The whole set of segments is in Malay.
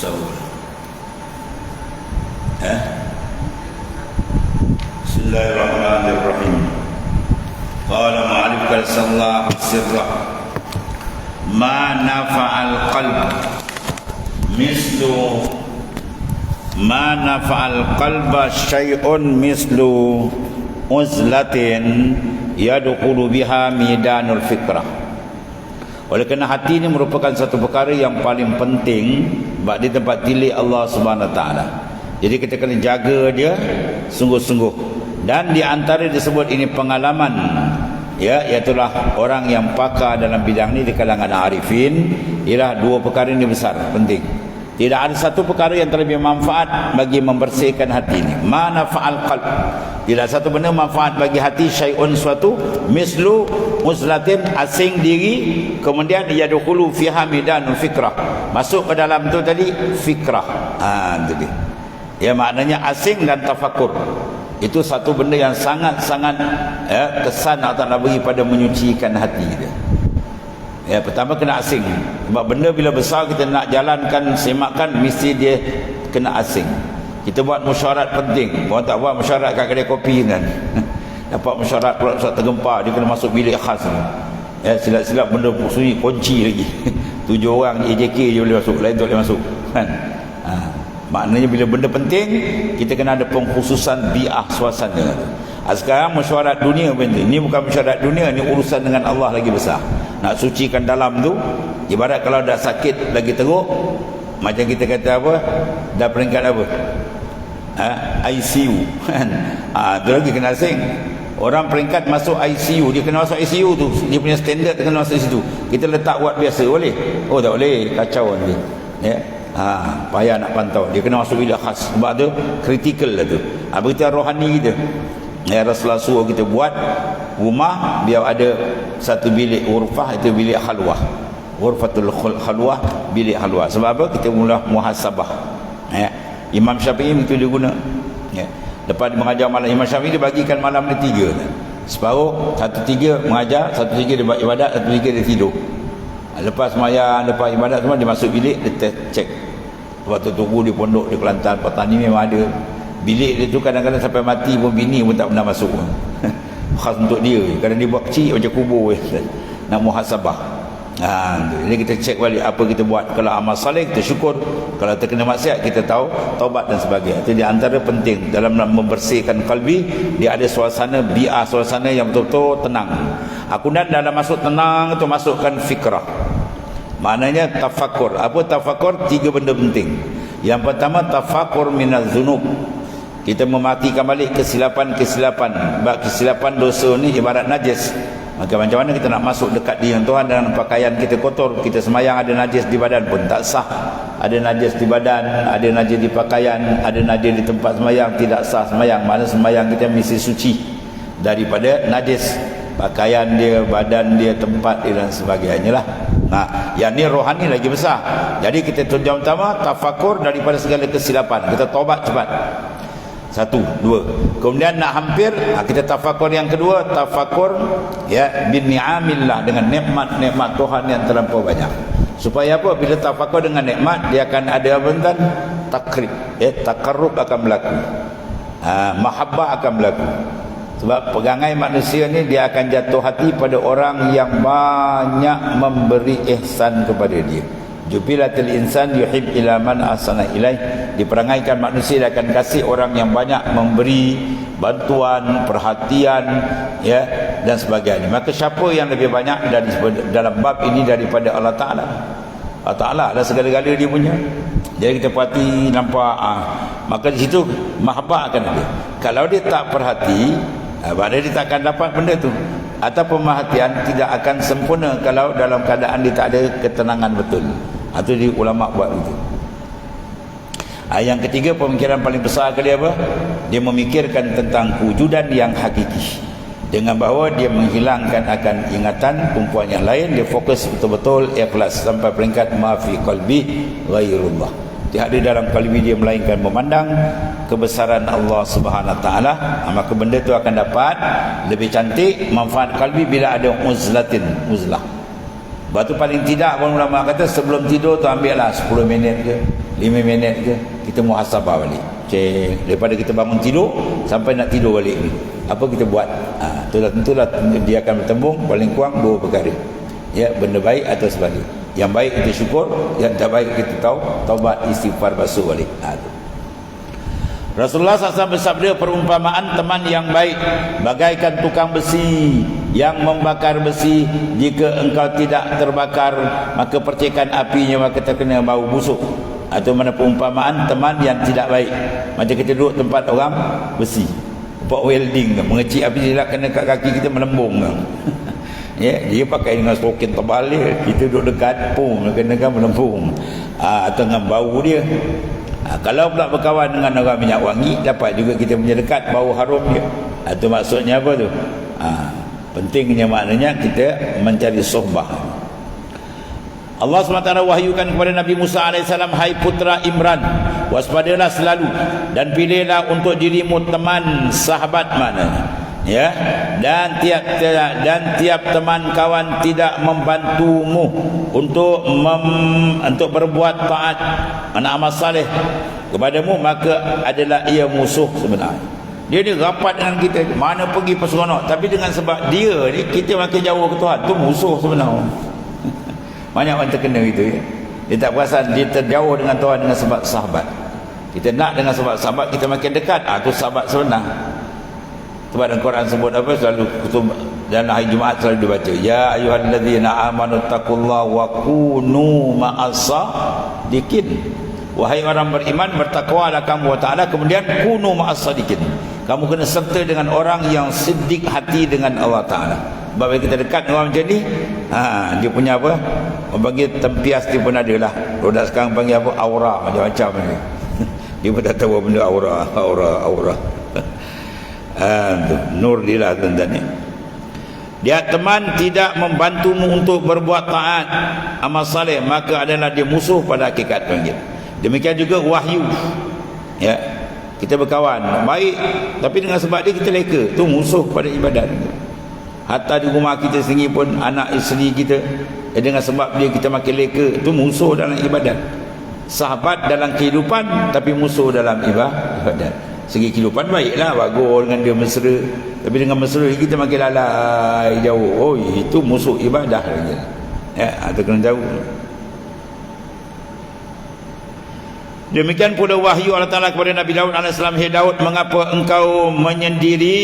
sahur eh Bismillahirrahmanirrahim. Qala ma'alif sallah sirrah. Ma nafa'al qalb. Mislu. Ma nafa'al qalba syai'un mislu Uzlatin Yadukulu biha midanul fikrah oleh kerana hati ini merupakan satu perkara yang paling penting bak di tempat tilik Allah Taala. Jadi kita kena jaga dia sungguh-sungguh. Dan di antara disebut ini pengalaman ya iaitulah orang yang pakar dalam bidang ini di kalangan arifin ialah dua perkara ini besar penting. Tidak ada satu perkara yang terlebih manfaat bagi membersihkan hati ini. Mana faal qalb. Tidak satu benda manfaat bagi hati syai'un suatu mislu muslatin asing diri kemudian ia dahulu fi hamidan fikrah. Masuk ke dalam tu tadi fikrah. Ha itu dia. Ya maknanya asing dan tafakur. Itu satu benda yang sangat-sangat ya, kesan Allah Taala bagi pada menyucikan hati dia. Ya, pertama kena asing. Sebab benda bila besar kita nak jalankan, semakkan, mesti dia kena asing. Kita buat mesyuarat penting. Orang tak buat mesyuarat kat kedai kopi kan. Dapat mesyuarat pula saat tergempar, dia kena masuk bilik khas. Ya, silap-silap benda sunyi kunci lagi. Tujuh orang AJK je boleh masuk, lain tak boleh masuk. Kan? Ha. Maknanya bila benda penting, kita kena ada pengkhususan bi'ah suasana. Ha, sekarang mesyuarat dunia penting. Ini bukan mesyuarat dunia, ini urusan dengan Allah lagi besar nak sucikan dalam tu ibarat kalau dah sakit lagi teruk macam kita kata apa dah peringkat apa? Ha? ICU kan ha, tu lagi kena asing. Orang peringkat masuk ICU dia kena masuk ICU tu. Dia punya standard dia kena masuk situ kita letak buat biasa boleh? Oh tak boleh. Kacau nanti ya? Ha, payah nak pantau. Dia kena masuk bilik khas. Sebab tu kritikal lah tu. Ha, berita rohani kita. Ya Rasulullah suruh kita buat rumah biar ada satu bilik urfah itu bilik khalwah urfatul khalwah bilik khalwah sebab apa? Kita mula muhasabah. Ya. Imam Syafi'i itu dia guna. Ya. Lepas dia mengajar malam Imam Syafi'i dia bagikan malam ni tiga. Separuh satu tiga mengajar satu tiga dia buat ibadat satu tiga dia tidur. Lepas maya lepas ibadat semua dia masuk bilik dia cek waktu tunggu di pondok di Kelantan petani memang ada. Bilik dia tu kadang-kadang sampai mati pun bini pun tak pernah masuk khas untuk dia. Kadang dia buat kecil macam kubur nak muhasabah. Ha, jadi kita cek balik apa kita buat. Kalau amal salih kita syukur. Kalau terkena maksiat kita tahu taubat dan sebagainya. Itu di antara penting dalam membersihkan kalbi. Dia ada suasana bi'ah suasana yang betul-betul tenang. Aku nak dalam masuk tenang itu masukkan fikrah. Maknanya tafakur apa tafakur tiga benda penting. Yang pertama tafakur minaz zunub kita mematikan balik kesilapan-kesilapan. Sebab kesilapan dosa ni ibarat najis. Maka macam mana kita nak masuk dekat dengan Tuhan? Dengan pakaian kita kotor kita semayang ada najis di badan pun tak sah. Ada najis di badan ada najis di pakaian ada najis di tempat semayang tidak sah semayang. Mana semayang kita mesti suci daripada najis. Pakaian dia badan dia tempat dia dan sebagainya lah. Nah, yang ni rohani lagi besar. Jadi kita tujuan utama tafakur daripada segala kesilapan. Kita tobat cepat. Satu, dua. Kemudian nak hampir ha, kita tafakur yang kedua, tafakur ya bin ni'amillah dengan nikmat-nikmat Tuhan yang terlampau banyak. Supaya apa? Bila tafakur dengan nikmat, dia akan ada apa tuan? Takrib, ya, takarrub akan berlaku. Ha, mahabbah akan berlaku. Sebab pegangai manusia ni dia akan jatuh hati pada orang yang banyak memberi ihsan kepada dia. Jubilatil insan yuhib ila man asana ilaih Diperangaikan manusia dia akan kasih orang yang banyak memberi bantuan, perhatian ya dan sebagainya. Maka siapa yang lebih banyak dari dalam bab ini daripada Allah Taala? Allah Taala ada segala-gala dia punya. Jadi kita perhati nampak ah, maka di situ mahabbah akan ada. Kalau dia tak perhati, ah, dia tak akan dapat benda tu atau pemerhatian tidak akan sempurna kalau dalam keadaan dia tak ada ketenangan betul. Itu di ulama buat itu. Yang ketiga pemikiran paling besar kali apa? Dia memikirkan tentang wujudan yang hakiki. Dengan bahawa dia menghilangkan akan ingatan perempuan yang lain, dia fokus betul-betul ikhlas sampai peringkat maafi qalbi ghairullah. Tidak ada dalam kalbi dia melainkan memandang kebesaran Allah Subhanahu taala, maka benda itu akan dapat lebih cantik manfaat kalbi bila ada uzlatin, uzlah. Batu paling tidak pun ulama kata sebelum tidur tu ambil lah 10 minit ke lima minit ke kita muhasabah balik. Cek daripada kita bangun tidur sampai nak tidur balik ni apa kita buat? Ha, itulah tentulah dia akan bertembung paling kurang dua perkara. Ya benda baik atau sebalik. Yang baik kita syukur yang tak baik kita tahu taubat istighfar basuh balik. Ha, tu. Rasulullah SAW bersabda perumpamaan teman yang baik bagaikan tukang besi yang membakar besi jika engkau tidak terbakar maka percikan apinya maka terkena bau busuk. Atau mana perumpamaan teman yang tidak baik. Macam kita duduk tempat orang besi. Buat welding mengecik api silap kena kat kaki kita melembung ya dia pakai dengan stokin tebal dia kita duduk dekat pun kena kan melembung. Ha, atau dengan bau dia. Ha, kalau pula berkawan dengan orang minyak wangi dapat juga kita punya dekat bau harum dia. Ha, maksudnya apa tu? Pentingnya maknanya kita mencari sohbah. Allah SWT wahyukan kepada Nabi Musa AS Hai putra Imran Waspadalah selalu Dan pilihlah untuk dirimu teman sahabat mana ya? Dan tiap dan tiap teman kawan tidak membantumu untuk mem, untuk berbuat taat anak amal saleh kepadamu maka adalah ia musuh sebenarnya dia ni rapat dengan kita. Mana pergi peseronok tapi dengan sebab dia ni kita makin jauh ke Tuhan. Tu musuh sebenarnya. Banyak orang terkena itu ya. Dia tak perasan dia terjauh dengan Tuhan dengan sebab sahabat. Kita nak dengan sebab sahabat kita makin dekat. Ah tu sahabat sebenar. Sebab dalam Quran sebut apa? Selalu kutub dan hari Jumaat selalu dibaca ya ayyuhallazina amanu taqullaha wa kunu ma'asa dikin wahai orang beriman bertakwalah kamu wa taala. Kemudian kunu ma'asa dikin kamu kena serta dengan orang yang siddiq hati dengan Allah taala. Sebab kita dekat orang macam ni ha, dia punya apa? Orang panggil tempias dia pun ada lah. Roda sekarang panggil apa? Aura macam-macam ni. Dia pun tak tahu benda aura aura aura. Ha, nur dia tuan-tuan ni. Dia teman tidak membantumu untuk berbuat taat amal saleh maka adalah dia musuh pada hakikat panggil demikian juga wahyu. Ya kita berkawan. Baik tapi dengan sebab dia kita leka. Tu musuh pada ibadat. Hatta di rumah kita sendiri pun anak isteri kita eh, dengan sebab dia kita makin leka tu musuh dalam ibadat. Sahabat dalam kehidupan tapi musuh dalam ibadat. Segi kehidupan baiklah bagus dengan dia mesra. Tapi dengan mesra kita makin lalai jauh. Oh itu musuh ibadah ya atau kena jauh Demikian pula wahyu Allah Ta'ala kepada Nabi Daud AS Hei Daud mengapa engkau menyendiri?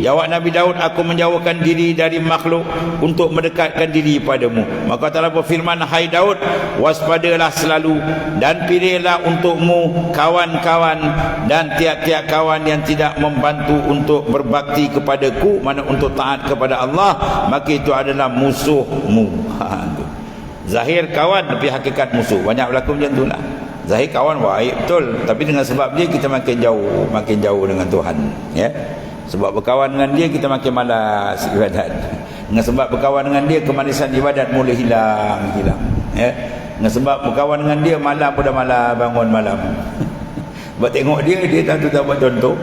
Jawab Nabi Daud aku menjauhkan diri dari makhluk Untuk mendekatkan diri padamu. Maka Allah berfirman Hai Daud waspadalah selalu Dan pilihlah untukmu kawan-kawan Dan tiap-tiap kawan yang tidak membantu untuk berbakti kepadaku Mana untuk taat kepada Allah Maka itu adalah musuhmu. Ha, Zahir kawan tapi hakikat musuh. Banyak berlaku macam itulah Zahir kawan baik betul. Tapi dengan sebab dia kita makin jauh Makin jauh dengan Tuhan ya? Sebab berkawan dengan dia kita makin malas ibadat. Dengan sebab berkawan dengan dia Kemanisan ibadat mula hilang hilang ya? Dengan sebab berkawan dengan dia Malam pun dah malam bangun malam. Buat tengok dia Dia tak tahu buat contoh.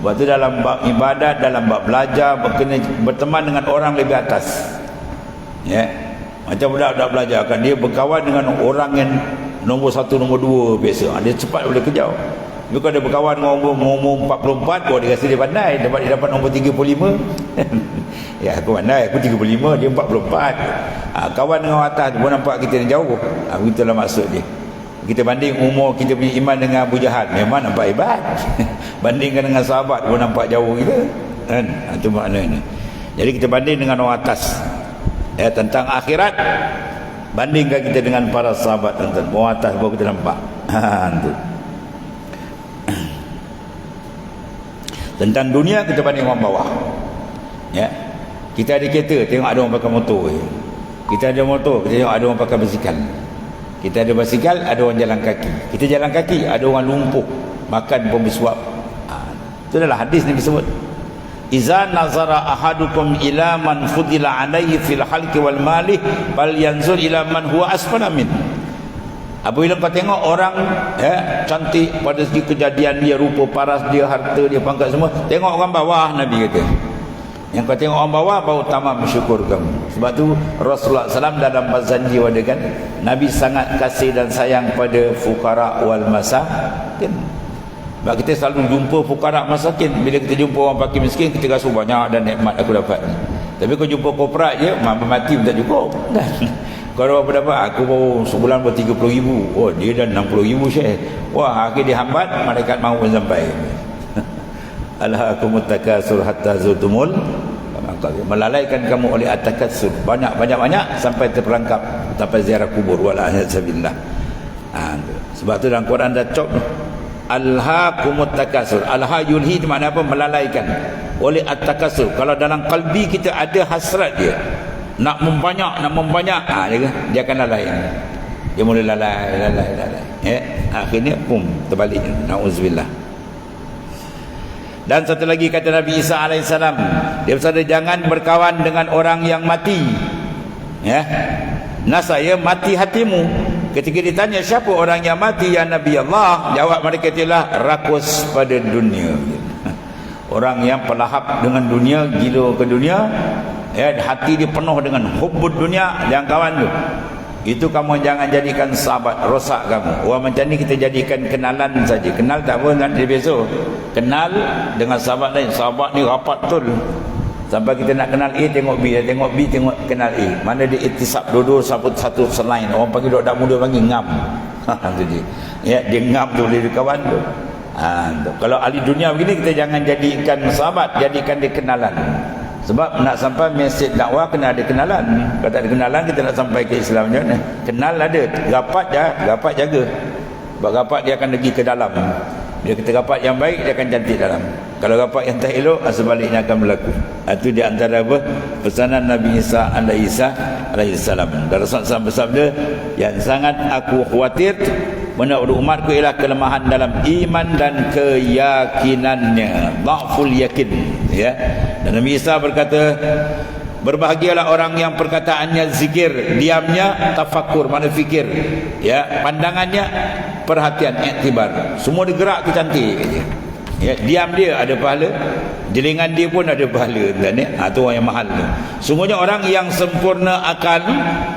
Sebab tu dalam bab ibadat Dalam bab belajar berkena, Berteman dengan orang lebih atas Ya. Macam budak-budak belajar kan Dia berkawan dengan orang yang nombor satu, nombor dua biasa. Dia cepat boleh kejar. Tapi kalau dia berkawan dengan umur, umur 44, oh, dia rasa dia pandai. Dapat dia dapat nombor 35. ya, aku pandai. Aku 35, dia 44. Ha, kawan dengan atas pun nampak kita yang jauh. Ha, begitulah maksud dia. Kita banding umur kita punya iman dengan Abu Jahal. Memang nampak hebat. Bandingkan dengan sahabat pun nampak jauh kita. Kan? Itu ha, maknanya. Jadi kita banding dengan orang atas. Ya, tentang akhirat bandingkan kita dengan para sahabat tuan-tuan. Bawah atas bawah kita nampak. Ha tu. Tentang dunia kita banding orang bawah. Ya. Kita ada kereta tengok ada orang pakai motor. Kita ada motor kita tengok ada orang pakai basikal. Kita ada basikal ada orang jalan kaki. Kita jalan kaki ada orang lumpuh. Makan pun bersuap. Ha, itu adalah hadis ni disebut Iza nazara ahadukum ila man fudila alaihi fil halki wal mali bal yanzur ila man huwa asfala min. Apabila kau tengok orang ya, cantik pada segi kejadian dia, rupa paras dia, harta dia, pangkat semua, tengok orang bawah Nabi kata. yang kau tengok orang bawah baru tamam bersyukur kamu sebab tu Rasulullah SAW dalam bazanji wada kan Nabi sangat kasih dan sayang pada fukara wal masakin sebab kita selalu jumpa fukara masakin bila kita jumpa orang fakir miskin kita rasa banyak dan nikmat aku dapat. Tapi kau jumpa korporat je mati pun tak cukup. Kan kalau apa dapat? Aku baru sebulan ber 30 ribu. Oh dia dah 60 ribu syekh wah akhir dia hambat malaikat mahu pun sampai. Alhaakumut takasur hatta zutumul melalaikan kamu oleh atakasur banyak banyak banyak sampai terperangkap. Sampai ziarah kubur. Wala sabillah ha, sebab tu dalam Quran dah cop alhaakumut takasur alha yulhi itu makna apa? Melalaikan. Oleh atakasur kalau dalam kalbi kita ada hasrat dia. Nak membanyak nak membanyak. Ha, dia, dia akan lalai. Dia mula lalai lalai lalai. Ya akhirnya pum terbalik. Nauzubillah. Dan satu lagi kata Nabi Isa alaihissalam, dia bersabda jangan berkawan dengan orang yang mati. Ya. Nasaya mati hatimu. Ketika ditanya siapa orang yang mati ya Nabi Allah, jawab mereka itulah rakus pada dunia. Orang yang pelahap dengan dunia, gila ke dunia, ya hati dia penuh dengan hubbud dunia, jangan kawan tu. Itu kamu jangan jadikan sahabat rosak kamu. Orang macam ni kita jadikan kenalan saja. Kenal tak apa dia biasa. Kenal dengan sahabat lain. Sahabat ni rapat betul. Sampai kita nak kenal A tengok B, tengok B tengok kenal A. Mana dia itisap dua-dua satu satu selain. Orang panggil dok muda panggil ngam. Ha. Ya dia ngam tu dia kawan tu. Ha, tu. Kalau ahli dunia begini kita jangan jadikan sahabat, jadikan dia kenalan. Sebab nak sampai mesej dakwah kena ada kenalan. Kalau tak ada kenalan kita nak sampai ke Islam macam mana? Kenal ada, rapat je, rapat jaga. Sebab rapat dia akan pergi ke dalam. Bila kita rapat yang baik dia akan cantik dalam. Kalau rapat yang tak elok sebaliknya akan berlaku. Itu di antara apa? Pesanan Nabi Isa alaihi Isa alaihi salam. Dan Rasulullah bersabda, yang sangat aku khawatir menurut umatku ialah kelemahan dalam iman dan keyakinannya. Dhaful yakin, ya. Dan Nabi Isa berkata, Berbahagialah orang yang perkataannya zikir, diamnya tafakur, mana fikir. Ya, pandangannya perhatian, iktibar. Semua digerak ke cantik dia. Ya, diam dia ada pahala, jelingan dia pun ada pahala dan ya, ha, tu orang yang mahal. Semuanya orang yang sempurna akal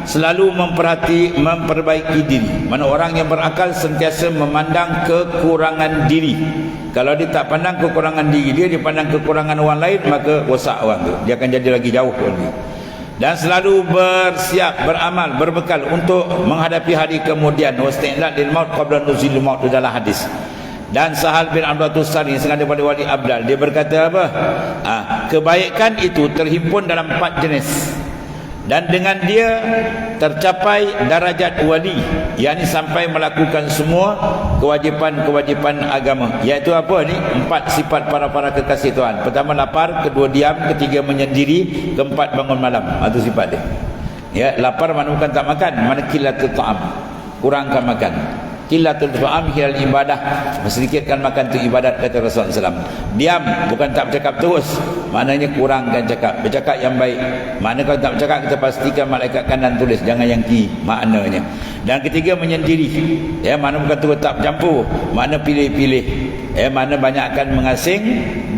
selalu memperhati memperbaiki diri. Mana orang yang berakal sentiasa memandang kekurangan diri. Kalau dia tak pandang kekurangan diri dia, dia pandang kekurangan orang lain, maka rosak orang tu. Dia akan jadi lagi jauh lagi. Dan selalu bersiap, beramal, berbekal untuk menghadapi hari kemudian. Wasta'inat lil maut qabla nuzil maut dalam hadis. Dan Sahal bin Abdul Sari sengaja daripada Wali Abdal dia berkata apa? Ha, kebaikan itu terhimpun dalam empat jenis. Dan dengan dia tercapai darajat wali yakni sampai melakukan semua kewajipan-kewajipan agama. Iaitu apa ni? Empat sifat para-para kekasih Tuhan. Pertama lapar, kedua diam, ketiga menyendiri, keempat bangun malam. Itu sifat dia. Ya, lapar mana bukan tak makan, mana kilatul ta'am. Kurangkan makan qillatul fa'am hilal ibadah. Sedikitkan makan tu ibadat kata Rasulullah SAW diam bukan tak bercakap terus. Maknanya kurangkan cakap. Bercakap yang baik. Mana kalau tak bercakap kita pastikan malaikat kanan tulis jangan yang kiri maknanya. Dan ketiga menyendiri. Ya mana bukan terus tak bercampur. Mana pilih-pilih. Ya mana banyakkan mengasing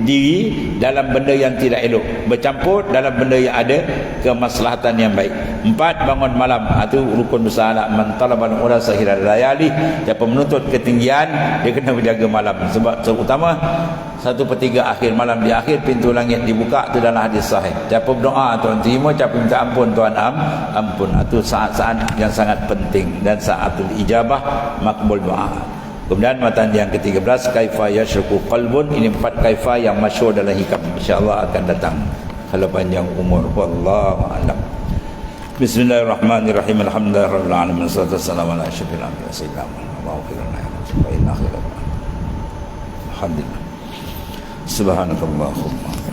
diri dalam benda yang tidak elok. Bercampur dalam benda yang ada kemaslahatan yang baik. Empat bangun malam. Itu ha, rukun besar nak mentalaban ura sahira layali. Siapa menuntut ketinggian. Dia kena menjaga malam. Sebab terutama satu per tiga akhir malam di akhir pintu langit dibuka itu dalam hadis sahih. Siapa berdoa Tuhan terima. Siapa minta ampun Tuhan am, ampun. Itu saat-saat yang sangat penting dan saatul ijabah makbul doa Kemudian matan yang ke-13 kaifa yashruku qalbun. Ini empat kaifa yang masyhur dalam hikam. Insyaallah akan datang kalau panjang umur. Wallahu a'lam. Bismillahirrahmanirrahim. Alhamdulillahirabbil alamin. Wassalatu wassalamu ala asyrafil anbiya'i sayyidina Muhammad wa inna khairal Alhamdulillah. Subhanakallahumma